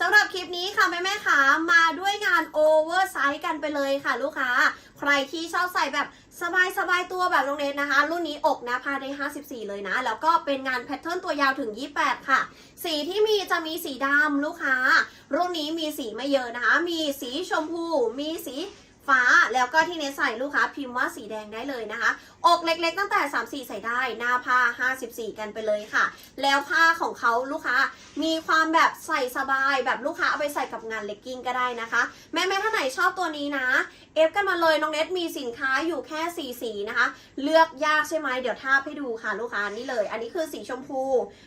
สำหรับคลิปนี้ค่ะแม่แม่ขามาด้วยงานโอเวอร์ไซส์กันไปเลยค่ะลูกค้า ใครที่ชอบใส่แบบสบายสบายตัวแบบน้องเนทนะคะ รุ่นนี้อกนะพาได้ 54 เลยนะ แล้วก็เป็นงานแพทเทิร์นตัวยาวถึง 28 ค่ะ สีที่มีจะมีสีดำลูกค้า รุ่นนี้มีสีไม่เยอะนะคะ มีสีชมพู มีสี ฟ้าแล้วก็ที่เนทใส่ลูกค้าพิมพ์ว่าสีแดงได้เลยนะคะ อกเล็กๆตั้งแต่ 34 ใส่ได้ หน้าผ้า 54 กันไปเลยค่ะ แล้วผ้าของเขาลูกค้ามีความแบบใส่สบายแบบลูกค้าเอาไปใส่กับงานเลกกิ้งก็ได้นะคะ แม่แม่ท่านไหนชอบตัวนี้นะ เอฟกันมาเลยน้องเน็ตมีสินค้าอยู่แค่สีสีนะคะ เลือกยากใช่ไหมเดี๋ยวทาบให้ดูค่ะลูกค้านี่เลย อันนี้คือสีชมพู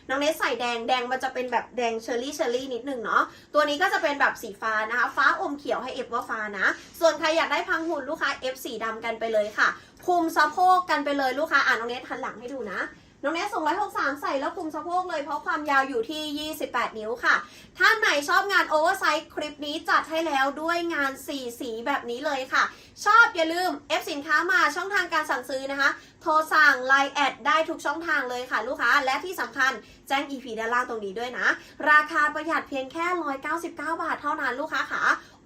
น้องเน็ตใส่แดงแดงมันจะเป็นแบบแดงเชอร์รี่เชอร์รี่นิดหนึ่งเนาะตัวนี้ก็จะเป็นแบบสีฟ้านะคะ ฟ้าอมเขียวให้เอฟว่าฟ้านะ ส่วนใครอยากได้พังหุ่นลูกค้าเอฟสีดำกันไปเลยค่ะ คุมสะโพกกันไปเลยลูกค้าอ่านน้องเน็ตหันหลังให้ดูนะน้องเนสส่ง163 ใส่แล้วคุมสะโพกเลยเพราะความยาวอยู่ที่ 28 นิ้วค่ะ ท่านไหนชอบงานโอเวอร์ไซส์คลิปนี้จัดให้แล้วด้วยงาน 4 สีแบบนี้เลยค่ะ ชอบอย่าลืม F สินค้ามาช่องทางการสั่งซื้อนะคะ โทรสั่ง Line แอดได้ทุกช่องทางเลยค่ะลูกค้า และที่สำคัญแจ้ง EP ด้านล่างตรงนี้ด้วยนะ ราคาประหยัดเพียงแค่ 199 บาทเท่านั้นลูกค้าค่ะ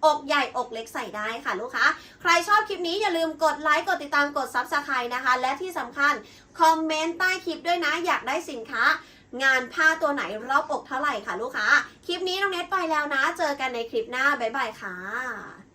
อกใหญ่อกเล็กใส่ได้ค่ะลูกค้า ใครชอบคลิปนี้อย่าลืมกดไลค์กดติดตามกด Subscribe นะคะ และที่สำคัญคอมเมนต์ใต้คลิปด้วยนะอยากได้สินค้างานผ้าตัวไหนรอบอกเท่าไหร่ค่ะลูกค้า คลิปนี้น้องเน็ตไปแล้วนะ เจอกันในคลิปหน้า บ๊ายบายค่ะ